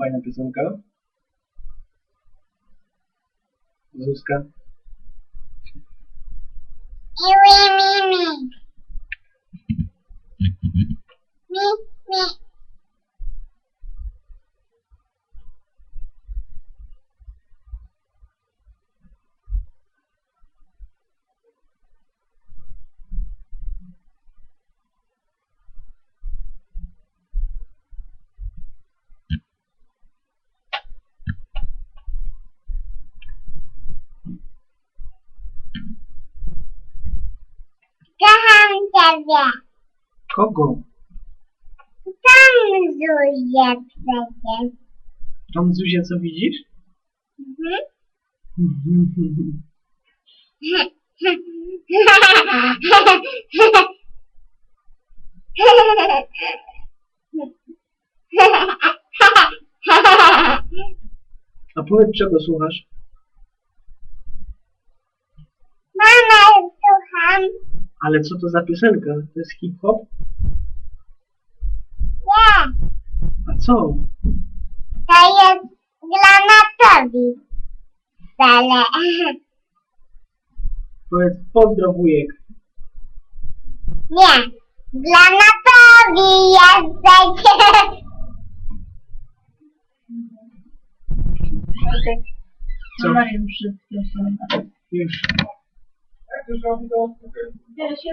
Паня Писанка. Зуска. Юэми. Ciebie. Kogo? Tam zuję przecież. Tam Zuzia, co widzisz? Mhm. A powiedz, czego słuchasz? Ale co to za piosenka? To jest hip-hop? Nie, A co? to jest granatowi. Wcale. Powiedz pozdro wujek. Nie, granatowi jesteś. Co? Już Just copy those, okay. Yeah, she